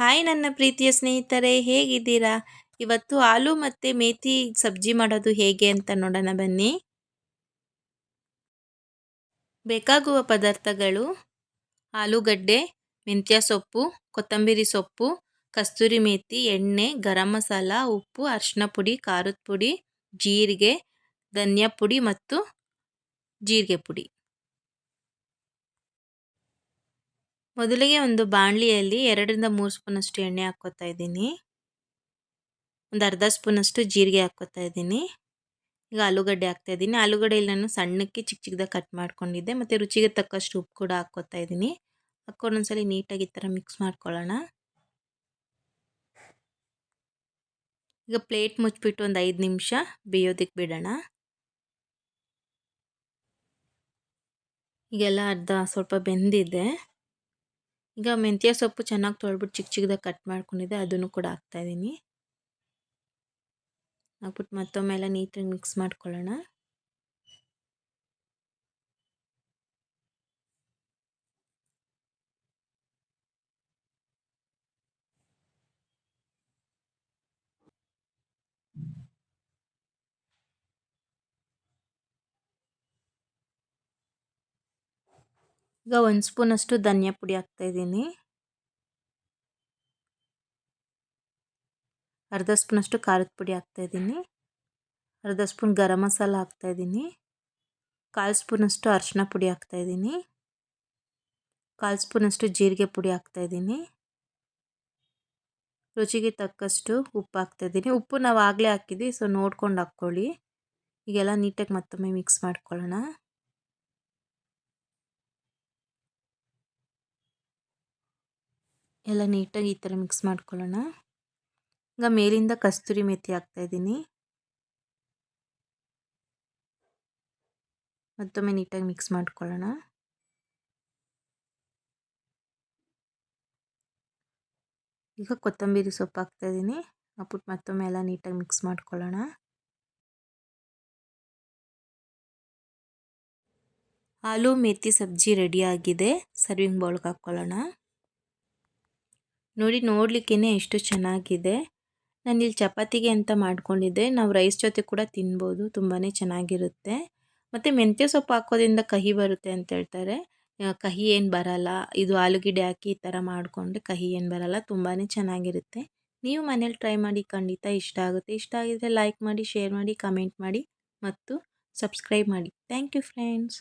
Hi ನನ್ನ ಪ್ರೀತಿಯ ಸ್ನೇಹಿತರೆ, ಹೇಗಿದ್ದೀರಾ? ಇವತ್ತು ಆಲೂ ಮತ್ತು ಮೇಥಿ ಸಬ್ಜಿ ಮಾಡೋದು ಹೇಗೆ ಅಂತ ನೋಡೋಣ ಬನ್ನಿ. ಬೇಕಾಗುವ ಪದಾರ್ಥಗಳು ಆಲೂಗಡ್ಡೆ, ಮೆಂತ್ಯ ಸೊಪ್ಪು, ಕೊತ್ತಂಬರಿ ಸೊಪ್ಪು, ಕಸ್ತೂರಿ ಮೇಥಿ ಎಣ್ಣೆ, ಗರಂ ಮಸಾಲ, ಉಪ್ಪು ಅರಿಶಿನ ಪುಡಿ, ಖಾರದ ಪುಡಿ, ಜೀರಿಗೆ, ಧನಿಯಾ ಪುಡಿ ಮತ್ತು ಜೀರಿಗೆ ಪುಡಿ. ಮೊದಲಿಗೆ ಒಂದು ಬಾಣಲಿಯಲ್ಲಿ ಎರಡರಿಂದ ಮೂರು ಸ್ಪೂನಷ್ಟು ಎಣ್ಣೆ ಹಾಕ್ಕೋತಾ ಇದ್ದೀನಿ. ಒಂದು ಅರ್ಧ ಸ್ಪೂನಷ್ಟು ಜೀರಿಗೆ ಹಾಕ್ಕೋತಾ ಇದ್ದೀನಿ. ಈಗ ಆಲೂಗಡ್ಡೆ ಹಾಕ್ತಾ ಇದ್ದೀನಿ. ಆಲೂಗಡ್ಡೆಯಲ್ಲಿ ನಾನು ಸಣ್ಣಕ್ಕೆ ಚಿಕ್ಕ ಚಿಕ್ಕದಾಗಿ ಕಟ್ ಮಾಡ್ಕೊಂಡಿದ್ದೆ. ಮತ್ತು ರುಚಿಗೆ ತಕ್ಕಷ್ಟು ಉಪ್ಪು ಕೂಡ ಹಾಕ್ಕೋತಾ ಇದ್ದೀನಿ. ಹಾಕ್ಕೊಂಡು ಒಂದ್ಸಲಿ ನೀಟಾಗಿ ಈ ಥರ ಮಿಕ್ಸ್ ಮಾಡ್ಕೊಳ್ಳೋಣ. ಈಗ ಪ್ಲೇಟ್ ಮುಚ್ಚಿಬಿಟ್ಟು ಒಂದು ಐದು ನಿಮಿಷ ಬೇಯೋದಕ್ಕೆ ಬಿಡೋಣ. ಈಗೆಲ್ಲ ಅರ್ಧ ಸ್ವಲ್ಪ ಬೆಂದಿದೆ. ಈಗ ಮೆಂತ್ಯ ಸೊಪ್ಪು ಚೆನ್ನಾಗಿ ತೊಳ್ಬಿಟ್ಟು ಚಿಕ್ಕ ಚಿಕ್ಕದಾಗಿ ಕಟ್ ಮಾಡ್ಕೊಂಡಿದ್ದೆ, ಅದನ್ನು ಕೂಡ ಹಾಕ್ತಾಯಿದ್ದೀನಿ ಹಾಕ್ಬಿಟ್ಟು ಮತ್ತೊಮ್ಮೆ ಎಲ್ಲ ನೀಟಾಗಿ ಮಿಕ್ಸ್ ಮಾಡ್ಕೊಳ್ಳೋಣ. ಈಗ ಒಂದು ಸ್ಪೂನಷ್ಟು ಧನಿಯಾ ಪುಡಿ ಹಾಕ್ತಾಯಿದ್ದೀನಿ ಅರ್ಧ ಸ್ಪೂನಷ್ಟು ಖಾರದ ಪುಡಿ ಹಾಕ್ತಾಯಿದ್ದೀನಿ ಅರ್ಧ ಸ್ಪೂನ್ ಗರಂ ಮಸಾಲ ಹಾಕ್ತಾಯಿದ್ದೀನಿ ಕಾಲು ಸ್ಪೂನಷ್ಟು ಅರಿಶಿನ ಪುಡಿ ಹಾಕ್ತಾಯಿದ್ದೀನಿ ಕಾಲು ಸ್ಪೂನಷ್ಟು ಜೀರಿಗೆ ಪುಡಿ ಹಾಕ್ತಾಯಿದ್ದೀನಿ ರುಚಿಗೆ ತಕ್ಕಷ್ಟು ಉಪ್ಪು ಹಾಕ್ತಾಯಿದ್ದೀನಿ ಉಪ್ಪು ನಾವು ಆಗಲೇ ಹಾಕಿದ್ವಿ, ಸೊ ನೋಡ್ಕೊಂಡು ಹಾಕ್ಕೊಳ್ಳಿ. ಈಗೆಲ್ಲ ನೀಟಾಗಿ ಮತ್ತೊಮ್ಮೆ ಮಿಕ್ಸ್ ಮಾಡ್ಕೊಳ್ಳೋಣ. ಎಲ್ಲ ನೀಟಾಗಿ ಈ ಥರ ಮಿಕ್ಸ್ ಮಾಡ್ಕೊಳ್ಳೋಣ. ಈಗ ಮೇಲಿಂದ ಕಸ್ತೂರಿ ಮೆತ್ತಿ ಹಾಕ್ತಾಯಿದ್ದೀನಿ ಮತ್ತೊಮ್ಮೆ ನೀಟಾಗಿ ಮಿಕ್ಸ್ ಮಾಡ್ಕೊಳ್ಳೋಣ. ಈಗ ಕೊತ್ತಂಬರಿ ಸೊಪ್ಪು ಹಾಕ್ತಾಯಿದ್ದೀನಿ ಹಾಕ್ಬಿಟ್ಟು ಮತ್ತೊಮ್ಮೆ ಎಲ್ಲ ನೀಟಾಗಿ ಮಿಕ್ಸ್ ಮಾಡ್ಕೊಳ್ಳೋಣ. ಆಲೂ ಮೆಥಿ ಸಬ್ಜಿ ರೆಡಿಯಾಗಿದೆ ಸರ್ವಿಂಗ್ ಬೌಲ್ಗೆ ಹಾಕ್ಕೊಳ್ಳೋಣ. ನೋಡಿ ನೋಡಲಿಕ್ಕೇ ಎಷ್ಟು ಚೆನ್ನಾಗಿದೆ. ನಾನು ಇಲ್ಲಿ ಚಪಾತಿಗೆ ಅಂತ ಮಾಡ್ಕೊಂಡಿದ್ದೆ, ನಾವು ರೈಸ್ ಜೊತೆ ಕೂಡ ತಿನ್ಬೋದು ತುಂಬಾ ಚೆನ್ನಾಗಿರುತ್ತೆ. ಮತ್ತು ಮೆಂತ್ಯ ಸೊಪ್ಪು ಹಾಕೋದ್ರಿಂದ ಕಹಿ ಬರುತ್ತೆ ಅಂತ ಹೇಳ್ತಾರೆ. ಕಹಿ ಏನು ಬರಲ್ಲ. ಇದು ಆಲೂಗೆಡ್ಡೆ ಹಾಕಿ ಈ ಥರ ಮಾಡಿಕೊಂಡ್ರೆ ಕಹಿ ಏನು ಬರಲ್ಲ ತುಂಬಾ ಚೆನ್ನಾಗಿರುತ್ತೆ. ನೀವು ಮನೇಲಿ ಟ್ರೈ ಮಾಡಿ, ಖಂಡಿತ ಇಷ್ಟ ಆಗುತ್ತೆ. ಇಷ್ಟ ಆಗಿದ್ರೆ ಲೈಕ್ ಮಾಡಿ, ಶೇರ್ ಮಾಡಿ, ಕಮೆಂಟ್ ಮಾಡಿ ಮತ್ತು ಸಬ್ಸ್ಕ್ರೈಬ್ ಮಾಡಿ. Thank you friends.